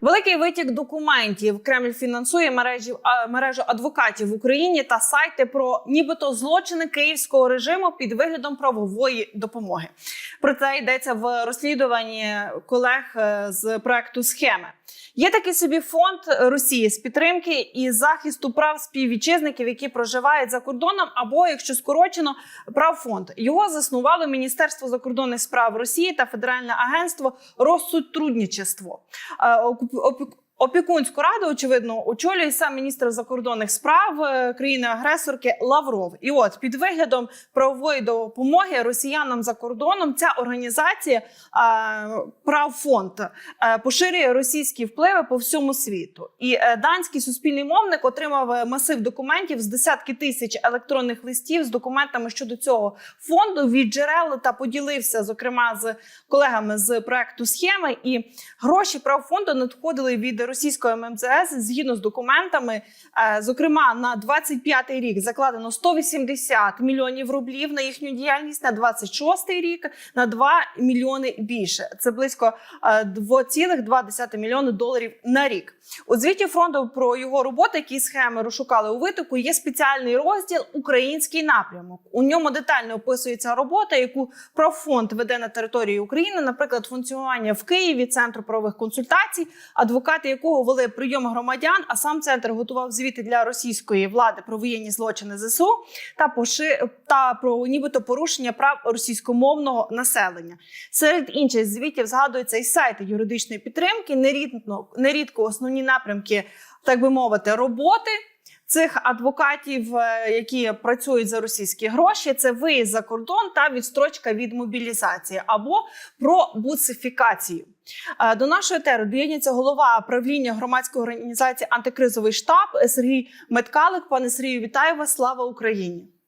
Великий витік документів Кремль фінансує мережі мережу адвокатів в Україні та сайти про нібито злочини київського режиму під виглядом правової допомоги. Про це йдеться в розслідуванні колег е, з проекту схеми. Є такий собі фонд Росії з підтримки і захисту прав співвітчизників, які проживають за кордоном, або якщо скорочено, прав фонд Його заснувало Міністерство закордонних справ Росії та Федеральне агентство розсутрудничество. Опікунську раду, очевидно, очолює сам міністр закордонних справ е, країни-агресорки Лавров. І от під виглядом правової допомоги росіянам за кордоном ця організація е, правфонд е, поширює російські впливи по всьому світу. І данський суспільний мовник отримав масив документів з десятки тисяч електронних листів з документами щодо цього фонду від джерел та поділився зокрема з колегами з проекту схеми. І гроші правфонду надходили від російського ММЗС згідно з документами. Е, Зокрема, на 25-й рік закладено 180 мільйонів рублів на їхню діяльність, на 26-й рік на 2 мільйони більше. Це близько е, 2,2 мільйони доларів на рік. У звіті фонду про його роботу, які схеми розшукали у витоку, є спеціальний розділ Український напрямок. У ньому детально описується робота, яку профонд веде на території України, наприклад, функціонування в Києві центру правових консультацій, адвокати якого вели прийом громадян. А сам центр готував звіти для російської влади про воєнні злочини ЗСУ та поши та про нібито порушення прав російськомовного населення. Серед інших звітів згадується і сайти юридичної підтримки, нерідно нерідко основні напрямки, так би мовити, роботи. Цих адвокатів, е, які працюють за російські гроші, це виїзд за кордон та відстрочка від мобілізації або про буцифікацію. Е, До нашої етери доєднується голова правління громадської організації антикризовий штаб Сергій Меткалик. Пане Сергію, вітаю вас! Слава Україні!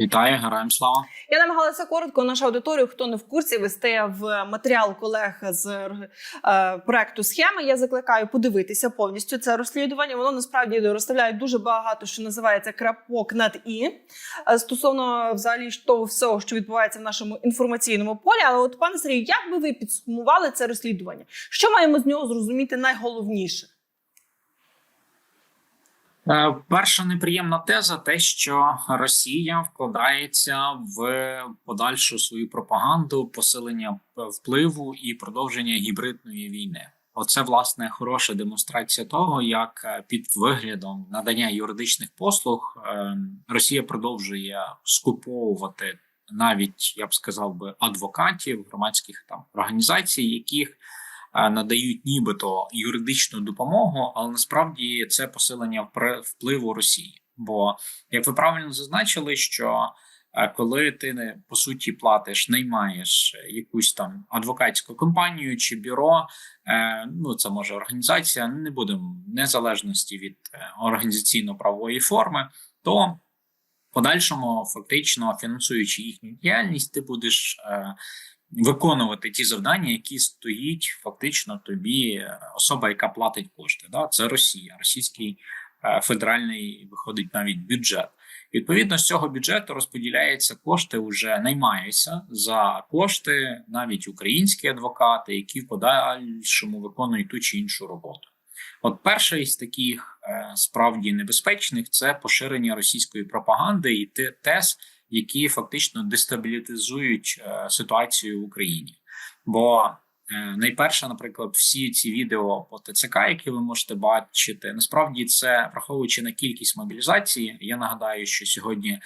Вітаю, героям слава. Я намагалася коротко нашу аудиторію. Хто не в курсі, вести в матеріал колег з е, проекту схеми. Я закликаю подивитися повністю це розслідування. Воно насправді розставляє дуже багато, що називається крапок над і е, стосовно взагалі того всього, що відбувається в нашому інформаційному полі. Але от пане Сергію, як би ви підсумували це розслідування? Що маємо з нього зрозуміти найголовніше? Е, Перша неприємна теза те, що Росія вкладається в подальшу свою пропаганду, посилення впливу і продовження гібридної війни. Оце власне хороша демонстрація того, як е, під виглядом надання юридичних послуг е, Росія продовжує скуповувати навіть я б сказав би адвокатів громадських там організацій, яких надають нібито юридичну допомогу, але насправді це посилення впливу Росії. Бо як ви правильно зазначили, що е, коли ти не по суті платиш, наймаєш якусь там адвокатську компанію чи бюро, е, ну це може організація, не будемо незалежності від е, організаційно-правової форми, то подальшому, фактично фінансуючи їхню діяльність, ти будеш е, виконувати ті завдання, які стоїть фактично тобі е, особа, яка платить кошти. Да? Це Росія, російський е, федеральний виходить навіть бюджет. Відповідно, з цього бюджету розподіляються кошти, вже наймаються за кошти навіть українські адвокати, які в подальшому виконують ту чи іншу роботу. От перший з таких е, справді небезпечних це поширення російської пропаганди і тез, які фактично дестабілізують е, ситуацію в Україні. Бо найперше, наприклад, всі ці відео по ТЦК, які ви можете бачити, насправді це враховуючи на кількість мобілізації. Я нагадаю, що сьогодні е,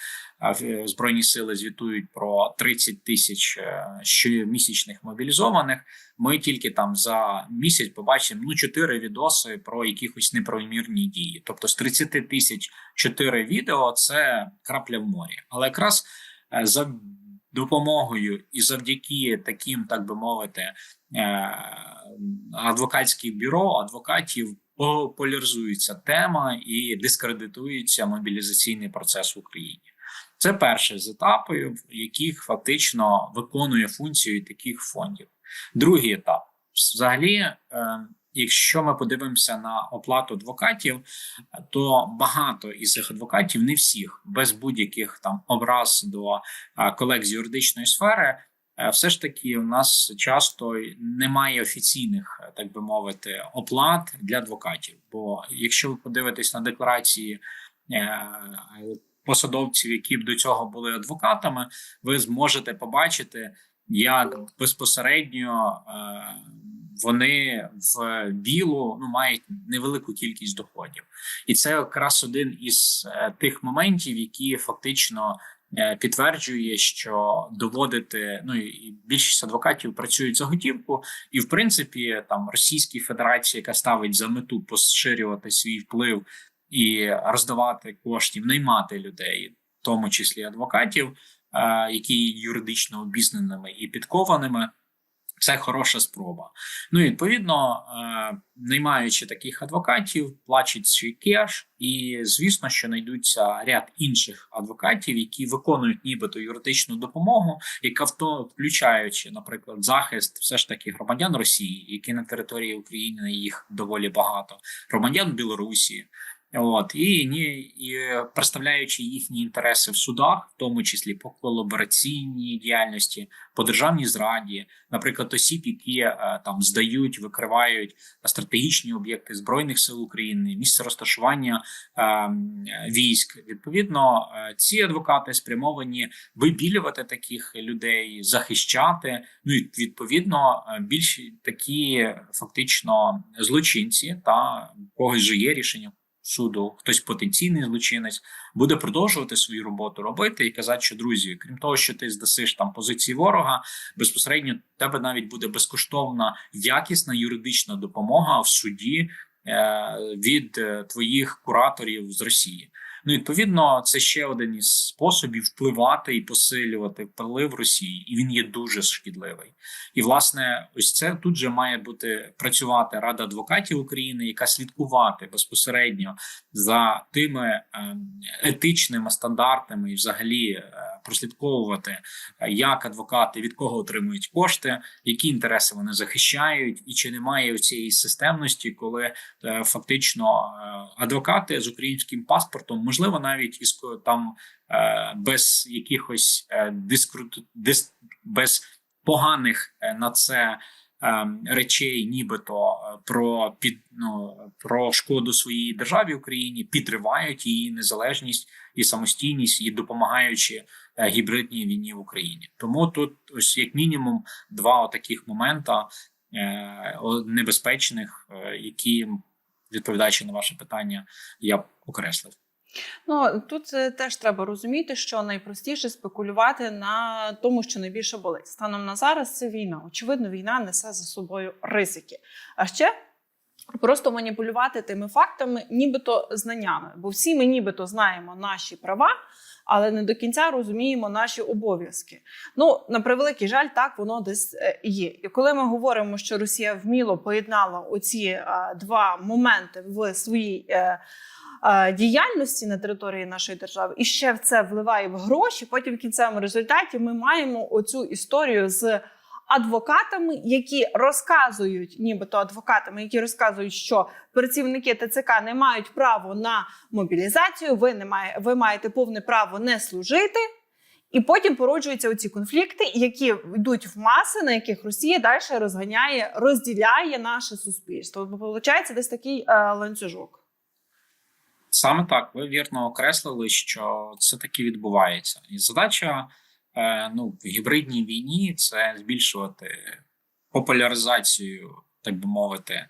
в- збройні сили звітують про 30 тисяч е, щомісячних мобілізованих. Ми тільки там за місяць побачимо ну 4 відоси про якихось неправомірні дії. Тобто з 30 тисяч 4 відео це крапля в морі. Але якраз е, за допомогою і завдяки таким, так би мовити, е, адвокатських бюро, адвокатів популяризується тема і дискредитується мобілізаційний процес в Україні. Це перший з етапів, яких фактично виконує функцію таких фондів. Другий етап взагалі, е, якщо ми подивимося на оплату адвокатів, то багато із цих адвокатів, не всіх, без будь-яких там образ до е, колег з юридичної сфери, все ж таки у нас часто немає офіційних е, так би мовити, оплат для адвокатів. Бо якщо ви подивитесь на декларації е, посадовців, які б до цього були адвокатами, ви зможете побачити, як безпосередньо е, вони в білу ну мають невелику кількість доходів, і це якраз один із е, тих моментів, які фактично е, підтверджує, що доводити ну і більшість адвокатів працюють за готівку, і в принципі там Російській Федерації, яка ставить за мету поширювати свій вплив і роздавати коштів, наймати людей, в тому числі адвокатів, е, які є юридично обізнаними і підкованими. Це хороша спроба. Ну і відповідно, е, наймаючи таких адвокатів, плачуть свій кеш, і звісно, що знайдуться ряд інших адвокатів, які виконують нібито юридичну допомогу, яка в то включаючи, наприклад, захист все ж таки громадян Росії, які на території України їх доволі багато, громадян Білорусі. От і ні, і представляючи їхні інтереси в судах, в тому числі по колабораційній діяльності, по державній зраді, наприклад, осіб, які е, там здають, викривають стратегічні об'єкти збройних сил України, місце розташування е, військ. Відповідно, е, ці адвокати спрямовані вибілювати таких людей, захищати. Ну і відповідно більш такі фактично злочинці та когось же є рішення суду, хтось потенційний злочинець буде продовжувати свою роботу робити і казати, що друзі, крім того, що ти здасиш там позиції ворога, безпосередньо тебе навіть буде безкоштовна якісна юридична допомога в суді е, від е, твоїх кураторів з Росії. Ну, відповідно, це ще один із способів впливати і посилювати вплив Росії, і він є дуже шкідливий. І власне, ось це тут же має бути працювати Рада адвокатів України, яка слідкувати безпосередньо за тими ем, етичними стандартами, і взагалі е, прослідковувати, е, як адвокати від кого отримують кошти, які інтереси вони захищають, і чи немає цієї системності, коли е, фактично адвокати з українським паспортом можливо, навіть із там без якихось дискрут... дис... без поганих на це речей, нібито про під ну, про шкоду своїй державі Україні, підривають її незалежність і самостійність, і допомагаючи гібридній війні в Україні. Тому тут ось як мінімум два таких момента е, небезпечних, е, які відповідаючи на ваше питання, я окреслив. Ну тут е, теж треба розуміти, що найпростіше спекулювати на тому, що найбільше болить. Станом на зараз це війна. Очевидно, війна несе за собою ризики. А ще просто маніпулювати тими фактами, нібито знаннями. Бо всі ми нібито знаємо наші права. Але не до кінця розуміємо наші обов'язки. Ну на превеликий жаль, так воно десь е, є. І коли ми говоримо, що Росія вміло поєднала оці е, два моменти в своїй е, діяльності на території нашої держави і ще в це вливає в гроші. Потім в кінцевому результаті ми маємо оцю історію з. Адвокатами, які розказують, нібито адвокатами, які розказують, що працівники ТЦК не мають право на мобілізацію, ви не має, ви маєте повне право не служити, і потім породжуються оці конфлікти, які йдуть в маси, на яких Росія далі розганяє, розділяє наше суспільство. Бо виходить десь такий е, ланцюжок. Саме так, ви вірно окреслили, що це таки відбувається, і задача ну в гібридній війні це збільшувати популяризацію, так би мовити,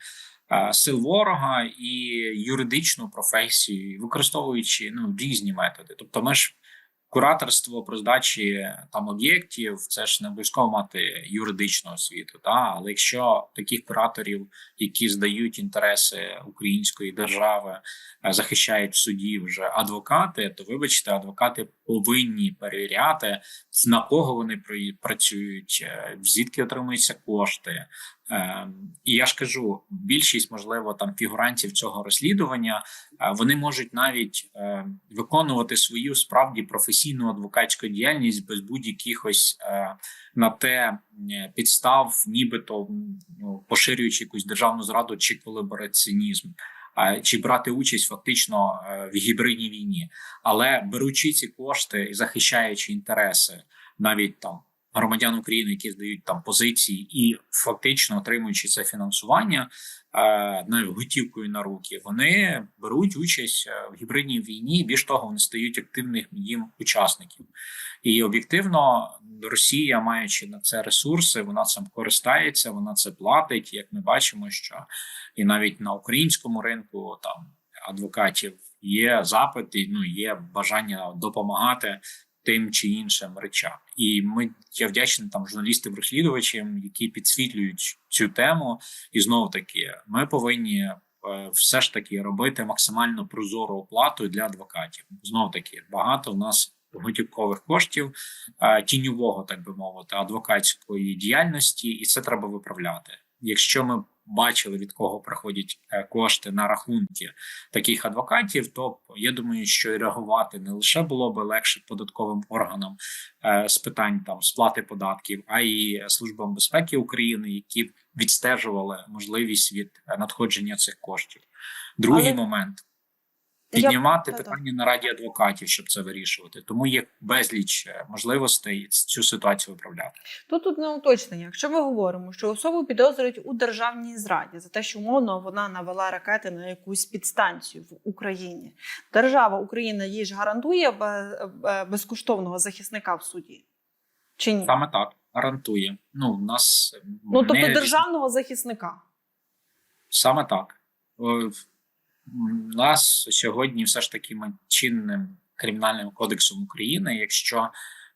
е, сил ворога і юридичну професію, використовуючи ну різні методи. Тобто, ми ж кураторство про здачі там об'єктів, це ж не обов'язково мати юридичну освіту. Та але якщо таких кураторів, які здають інтереси української держави, е, захищають в суді вже адвокати, то вибачте, адвокати повинні перевіряти на кого вони працюють, е, звідки отримуються кошти. Ем, і я ж кажу, більшість, можливо, там фігурантів цього розслідування е, вони можуть навіть е, виконувати свою справді професійну адвокатську діяльність без будь-яких ось е, на те підстав, нібито ну, поширюючи якусь державну зраду чи колабораціонізм. Чи брати участь фактично в гібридній війні, але беручи ці кошти і захищаючи інтереси навіть там громадян України, які здають там позиції і фактично отримуючи це фінансування е, навіть готівкою на руки, вони беруть участь е, в гібридній війні. Більш того, вони стають активним їм учасників. І об'єктивно, Росія, маючи на це ресурси, вона цим користається, вона це платить. Як ми бачимо, що і навіть на українському ринку там адвокатів є запит, і ну є бажання допомагати тим чи іншим речам. І ми я вдячний там журналістам розслідувачам, які підсвітлюють цю тему. І знову таки, ми повинні е, все ж таки робити максимально прозору оплату для адвокатів. Знов таки багато в нас готівкових коштів е, тіньового, так би мовити, адвокатської діяльності, і це треба виправляти. Якщо ми бачили від кого приходять е, кошти на рахунки таких адвокатів, то я думаю, що і реагувати не лише було би легше податковим органам е, з питань там сплати податків, а й службам безпеки України, які б відстежували можливість від е, надходження цих коштів. Другий Але- момент. Я- Піднімати Та-та. питання на раді адвокатів, щоб це вирішувати. Тому є безліч е, можливостей цю ситуацію виправляти. Тут тут на уточнення. Якщо ми говоримо, що особу підозрюють у державній зраді за те, що умовно вона навела ракети на якусь підстанцію в Україні, держава Україна їй ж гарантує бе- бе- безкоштовного захисника в суді. Чи ні? Саме так гарантує. Ну, у нас Ну тобто не державного захисника. Саме так. Нас сьогодні все ж таки чинним кримінальним кодексом України, якщо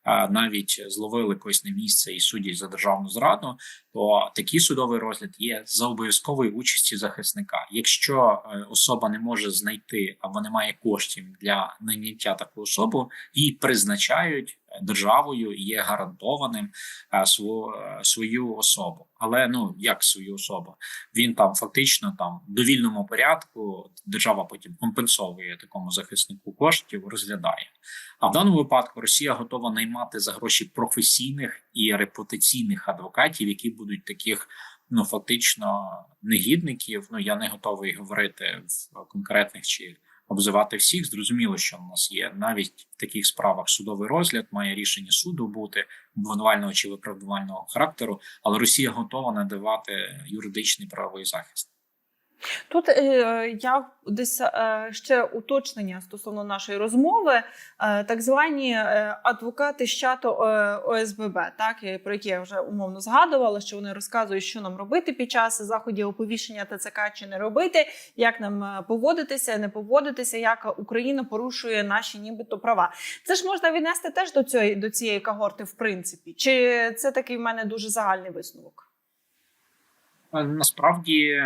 е, навіть зловили когось на місце і судять за державну зраду, то такий судовий розгляд є за обов'язкової участі захисника. Якщо е, особа не може знайти або не має коштів для найняття таку особу, її призначають державою є гарантованим е, е, свою особу. Але ну як свою особу? він там фактично там в довільному порядку держава потім компенсовує такому захиснику коштів, розглядає. А в даному випадку Росія готова наймати за гроші професійних і репутаційних адвокатів, які будуть таких. Ну фактично негідників. Ну я не готовий говорити в конкретних чи обзивати всіх. Зрозуміло, що в нас є навіть в таких справах судовий розгляд, має рішення суду бути обвинувального чи виправдувального характеру, але Росія готова надавати юридичний правовий захист. Тут е, я десь е, ще уточнення стосовно нашої розмови. Е, так звані е, адвокати з е, ОСББ, так про які я вже умовно згадувала, що вони розказують, що нам робити під час заходів оповіщення ТЦК чи не робити, як нам е, поводитися, не поводитися, як Україна порушує наші нібито права. Це ж можна віднести теж до цієї до цієї когорти, в принципі, чи це такий в мене дуже загальний висновок? Е, Насправді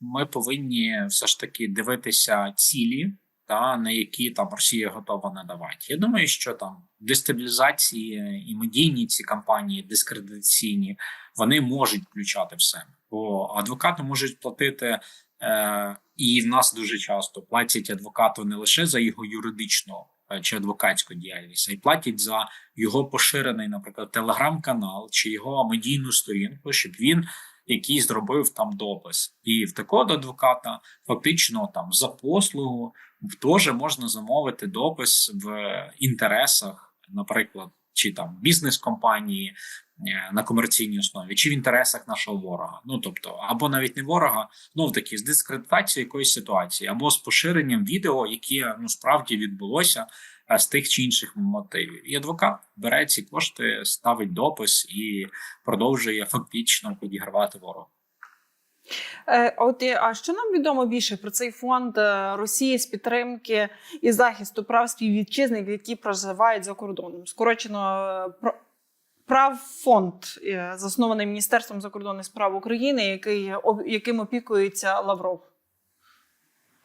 ми повинні все ж таки дивитися цілі, та на які там Росія готова надавати. Я думаю, що там дестабілізації і медійні ці кампанії дискредитаційні вони можуть включати в себе, бо адвокати можуть платити. Е, і в нас дуже часто платять адвокату не лише за його юридичну е, чи адвокатську діяльність, а й платять за його поширений, наприклад, телеграм-канал чи його медійну сторінку, щоб він який зробив там допис, і в такого адвоката фактично там за послугу теж можна замовити допис в інтересах, наприклад, чи там бізнес-компанії е, на комерційній основі, чи в інтересах нашого ворога. Ну тобто, або навіть не ворога, знов таки з дискредитацією якоїсь ситуації, або з поширенням відео, яке ну справді відбулося з тих чи інших мотивів. І адвокат бере ці кошти, ставить допис і продовжує фактично підігравати ворогу. Е, От а що нам відомо більше про цей фонд е, Росії з підтримки і захисту прав співвітчизників, які проживають за кордоном? Скорочено е, про. Правфонд, е, заснований Міністерством закордонних справ України, який яким опікується Лавров.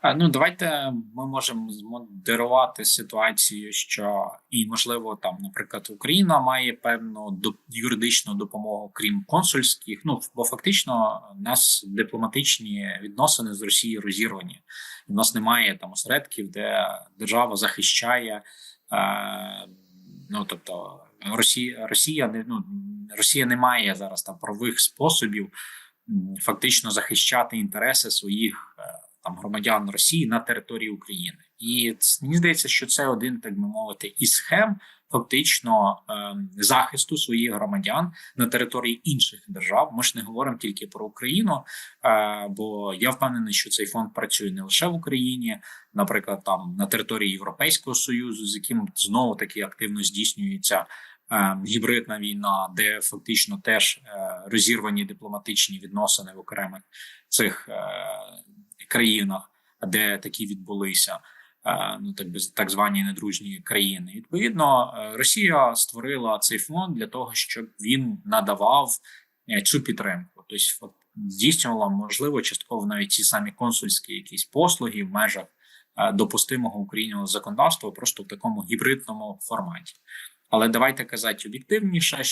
Ну, давайте ми можемо змодерувати ситуацію, що і можливо там, наприклад, Україна має певну юридичну допомогу, крім консульських. Ну бо фактично у нас дипломатичні відносини з Росією розірвані. У нас немає там осередків, де держава захищає. Е, ну тобто, Росія, Росія не ну Росія не має зараз там правових способів фактично захищати інтереси своїх. е, там громадян Росії на території України, і мені здається, що це один, так би мовити, із схем фактично ем, захисту своїх громадян на території інших держав. Ми ж не говоримо тільки про Україну, е, бо я впевнений, що цей фонд працює не лише в Україні, наприклад, там на території Європейського союзу, з яким знову таки активно здійснюється. е, Гібридна війна, де фактично теж е, розірвані дипломатичні відносини в окремих цих е, країнах, де такі відбулися, е, ну так би так звані недружні країни. Відповідно, е, Росія створила цей фонд для того, щоб він надавав е, цю підтримку, тобто здійснювала можливо частково навіть ті самі консульські якісь послуги в межах допустимого українського законодавства, просто в такому гібридному форматі. Але давайте казати об'єктивніше, е,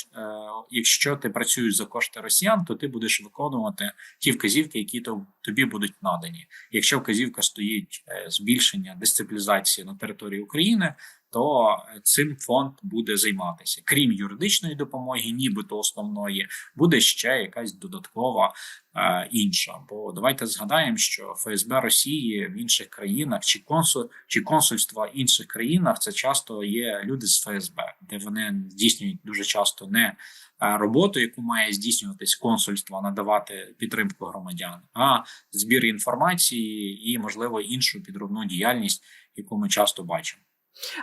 якщо ти працюєш за кошти росіян, то ти будеш виконувати ті вказівки, які то- тобі будуть надані. Якщо вказівка стоїть е, збільшення дестабілізації на території України, то е, цим фонд буде займатися. Крім юридичної допомоги, нібито основної, буде ще якась додаткова е, інша. Бо давайте згадаємо, що ФСБ Росії в інших країнах чи консул чи консульства в інших країнах це часто є люди з ФСБ, де вони здійснюють дуже часто не е, роботу, яку має здійснюватись консульство, надавати підтримку громадян, а збір інформації і, можливо, іншу підробну діяльність, яку ми часто бачимо.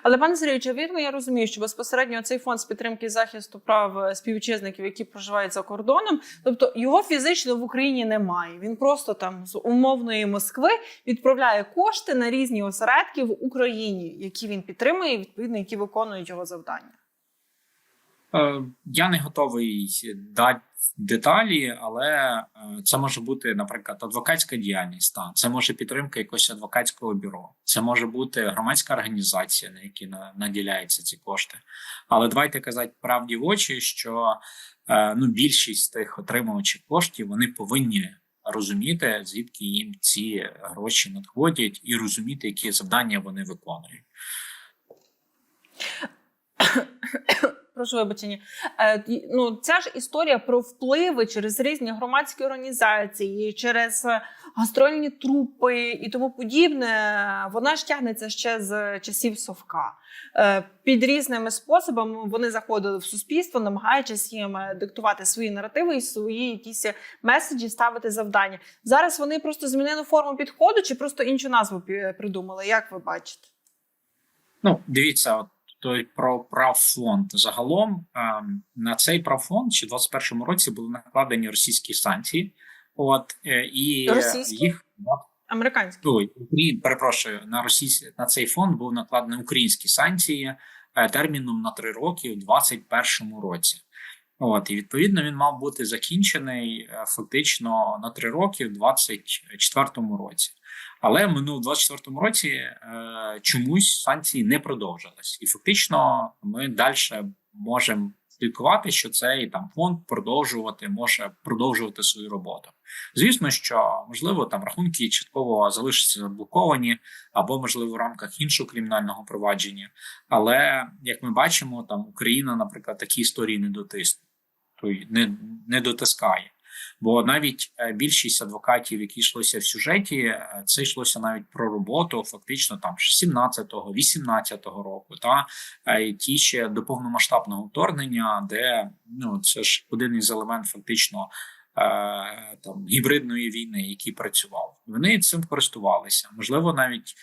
Але пане Сергійовичу, вірно, я розумію, що безпосередньо цей фонд з підтримки захисту прав е, співвітчизників, які проживають за кордоном, тобто його фізично в Україні немає. Він просто там з умовної Москви відправляє кошти на різні осередки в Україні, які він підтримує, і відповідно які виконують його завдання. Е, Я не готовий дати деталі, але е, це може бути, наприклад, адвокатська діяльність. Та це може підтримка якогось адвокатського бюро, це може бути громадська організація, на які наділяються ці кошти. Але давайте казати правді в очі, що е, ну більшість тих отримувачів коштів вони повинні розуміти, звідки їм ці гроші надходять, і розуміти, які завдання вони виконують. Прошу вибачення. Е, ну, ця ж історія про впливи через різні громадські організації, через е, гастрольні трупи і тому подібне, вона ж тягнеться ще з часів Совка. Е, під різними способами вони заходили в суспільство, намагаючись їм диктувати свої наративи і свої якісь меседжі, ставити завдання. Зараз вони просто змінили форму підходу чи просто іншу назву придумали. Як ви бачите? Ну, дивіться, от той про правфонд загалом ем, на цей правфонд ще в 21-му році були накладені російські санкції. От е, і Російські? їх Американські. ой, Україн, перепрошую на російсь... на цей фонд був накладені українські санкції е, терміном на три роки в 21-му році. От і відповідно він мав бути закінчений е, фактично на три роки в 24-му році. Але минув 24-му році е, чомусь санкції не продовжились, і фактично ми далі можемо слідкувати, що цей там фонд продовжувати може продовжувати свою роботу. Звісно, що можливо там рахунки частково залишаться заблоковані, або можливо в рамках іншого кримінального провадження. Але як ми бачимо, там Україна, наприклад, такі історії не дотисне, то й не, не дотискає. Бо навіть е, більшість адвокатів, які йшлося в сюжеті, е, це йшлося навіть про роботу, фактично там 17-го, 18-го року, та е, і ті ще до повномасштабного вторгнення, де ну це ж один із елементів фактично е, там гібридної війни, який працював. Вони цим користувалися. Можливо, навіть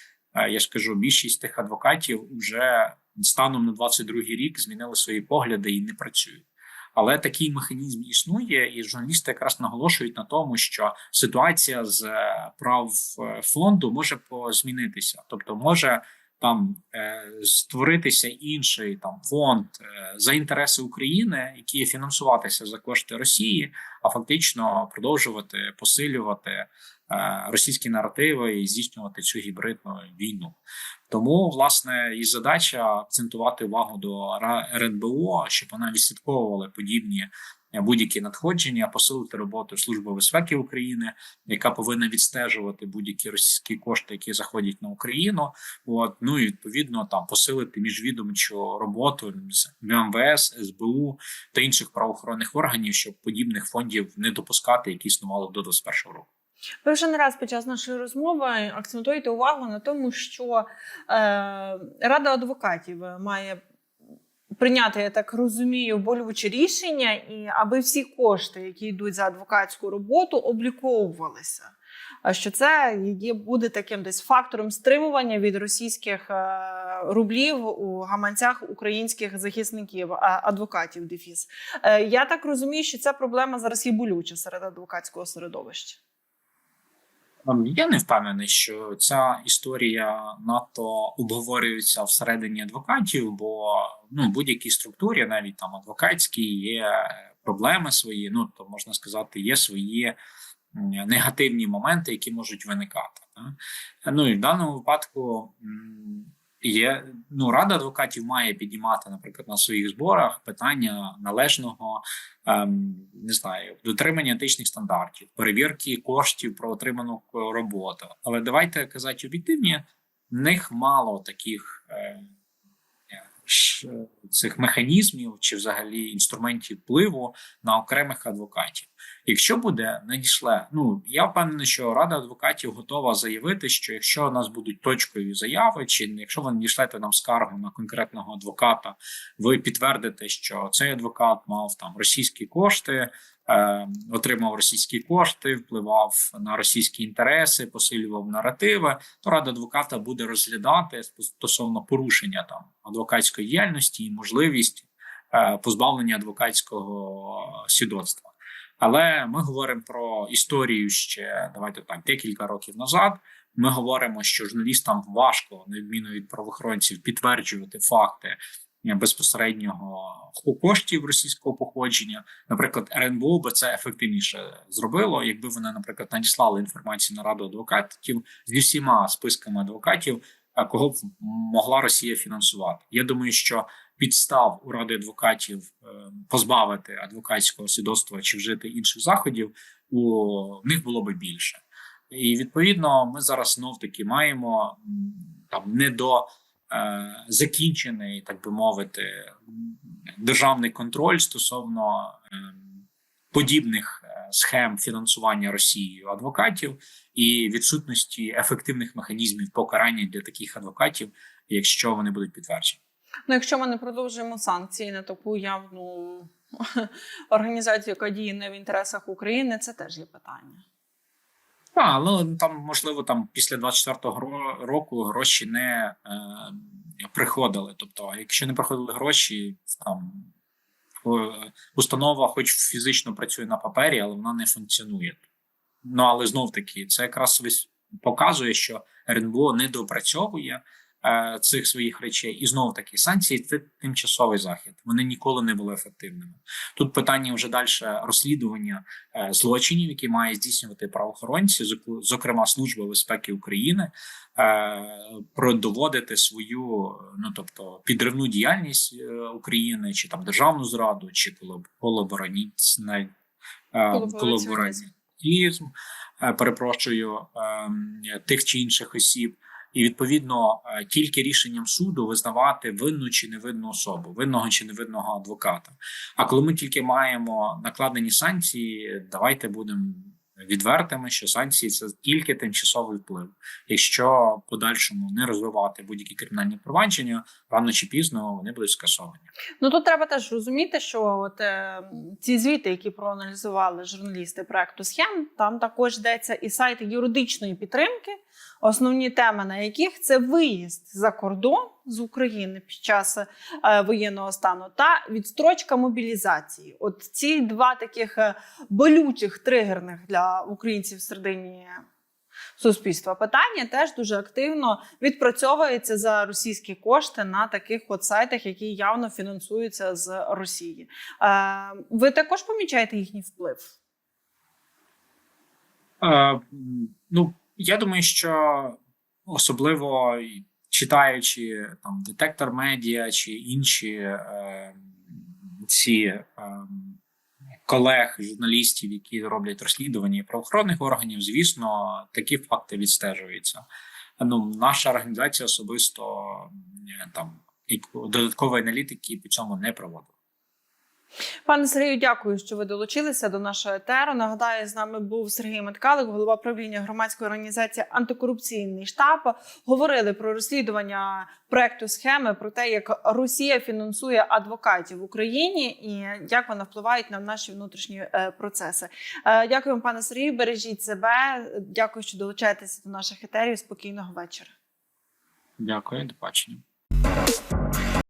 я скажу, більшість тих адвокатів вже станом на 22-й рік змінили свої погляди і не працюють. Але такий механізм існує, і журналісти якраз наголошують на тому, що ситуація з е, прав е, фонду може позмінитися, тобто може там е, створитися інший там фонд за інтереси України, який фінансуватися за кошти Росії, а фактично продовжувати посилювати російські наративи і здійснювати цю гібридну війну. Тому власне і задача акцентувати увагу до РНБО, щоб вона відслідковувала подібні е, будь-які надходження, посилити роботу Служби безпеки України, яка повинна відстежувати будь-які російські кошти, які заходять на Україну. От ну і відповідно там посилити міжвідомчу роботу з МВС, СБУ та інших правоохоронних органів, щоб подібних фондів не допускати, які існували до 21 року. Ви вже не раз під час нашої розмови акцентуєте увагу на тому, що е, Рада адвокатів має прийняти, я так розумію, болюче рішення, і аби всі кошти, які йдуть за адвокатську роботу, обліковувалися. А що це є, буде таким десь фактором стримування від російських е, рублів у гаманцях українських захисників, адвокатів дефіс. Е, я так розумію, що ця проблема зараз є болюча серед адвокатського середовища. Я не впевнений, що ця історія надто обговорюється всередині адвокатів, бо ну будь-якій структурі, навіть там адвокатській, є проблеми свої. Ну то можна сказати, є свої негативні моменти, які можуть виникати. Ну і в даному випадку є ну рада адвокатів має піднімати, наприклад, на своїх зборах питання належного ем, не знаю, дотримання етичних стандартів, перевірки коштів про отриману роботу. Але давайте казати об'єктивні, в них мало таких е, цих механізмів чи взагалі інструментів впливу на окремих адвокатів. Якщо буде надійшле, ну я впевнений, що рада адвокатів готова заявити, що якщо у нас будуть точкові заяви, чи якщо ви надішлете нам скаргу на конкретного адвоката, ви підтвердите, що цей адвокат мав там російські кошти, е, отримав російські кошти, впливав на російські інтереси, посилював наративи, то рада адвоката буде розглядати стосовно порушення там адвокатської діяльності і можливість е, позбавлення адвокатського свідоцтва. Але ми говоримо про історію ще давайте так декілька років назад. Ми говоримо, що журналістам важко, на відміну від правоохоронців, підтверджувати факти безпосереднього коштів російського походження. Наприклад, РНБО би це ефективніше зробило, якби вони, наприклад, надіслали інформацію на раду адвокатів зі всіма списками адвокатів, а кого б могла Росія фінансувати. Я думаю, що підстав у ради адвокатів е, позбавити адвокатського свідоцтва чи вжити інших заходів у них було би більше. І відповідно, ми зараз знов таки маємо там не до е, закінчений, так би мовити, державний контроль стосовно е, подібних е, схем фінансування Росією адвокатів і відсутності ефективних механізмів покарання для таких адвокатів, якщо вони будуть підтверджені. Ну, якщо ми не продовжуємо санкції на таку явну організацію, яка діє не в інтересах України, це теж є питання. А, ну там можливо там після 24-го року гроші не е, приходили. Тобто, якщо не приходили гроші, там установа, хоч фізично працює на папері, але вона не функціонує. Ну але знов таки, це якраз весь показує, що РНБО не допрацьовує е, цих своїх речей, і знов таки санкції це тимчасовий захід. Вони ніколи не були ефективними. Тут питання вже далі розслідування е, злочинів, які має здійснювати правоохоронці, зок- зокрема Служба безпеки України, е, продоводити свою, ну тобто підривну діяльність е, України, чи там державну зраду, чи колаб- колабораніцне е, е, перепрошую ем, тих чи інших осіб. І відповідно е, тільки рішенням суду визнавати винну чи невинну особу, винного чи невинного адвоката. А коли ми тільки маємо накладені санкції, давайте будемо відвертими, що санкції це тільки тимчасовий вплив. Якщо подальшому не розвивати будь-які кримінальні провадження, рано чи пізно вони будуть скасовані. Ну тут треба теж розуміти, що от е, ці звіти, які проаналізували журналісти проекту схем, там також йдеться і сайти юридичної підтримки, основні теми на яких це виїзд за кордон з України під час е, воєнного стану та відстрочка мобілізації. От ці два таких е, болючих тригерних для українців всередині суспільства питання теж дуже активно відпрацьовується за російські кошти на таких от сайтах, які явно фінансуються з Росії. Е, ви також помічаєте їхній вплив? Е, ну, я думаю, що особливо читаючи там детектор медіа чи інші е, ці е, колег, журналістів, які роблять розслідування правоохоронних органів, звісно, такі факти відстежуються. Ну, наша організація особисто там і додаткової аналітики по цьому не проводила. Пане Сергію, дякую, що ви долучилися до нашого етеру. Нагадаю, з нами був Сергій Меткалик, голова правління громадської організації Антикорупційний штаб. Говорили про розслідування проекту схеми, про те, як Росія фінансує адвокатів в Україні і як вони впливають на наші внутрішні е, процеси. Е, Дякую, пане Сергію. Бережіть себе. Дякую, що долучаєтеся до наших етерів. Спокійного вечора. Дякую, до бачення.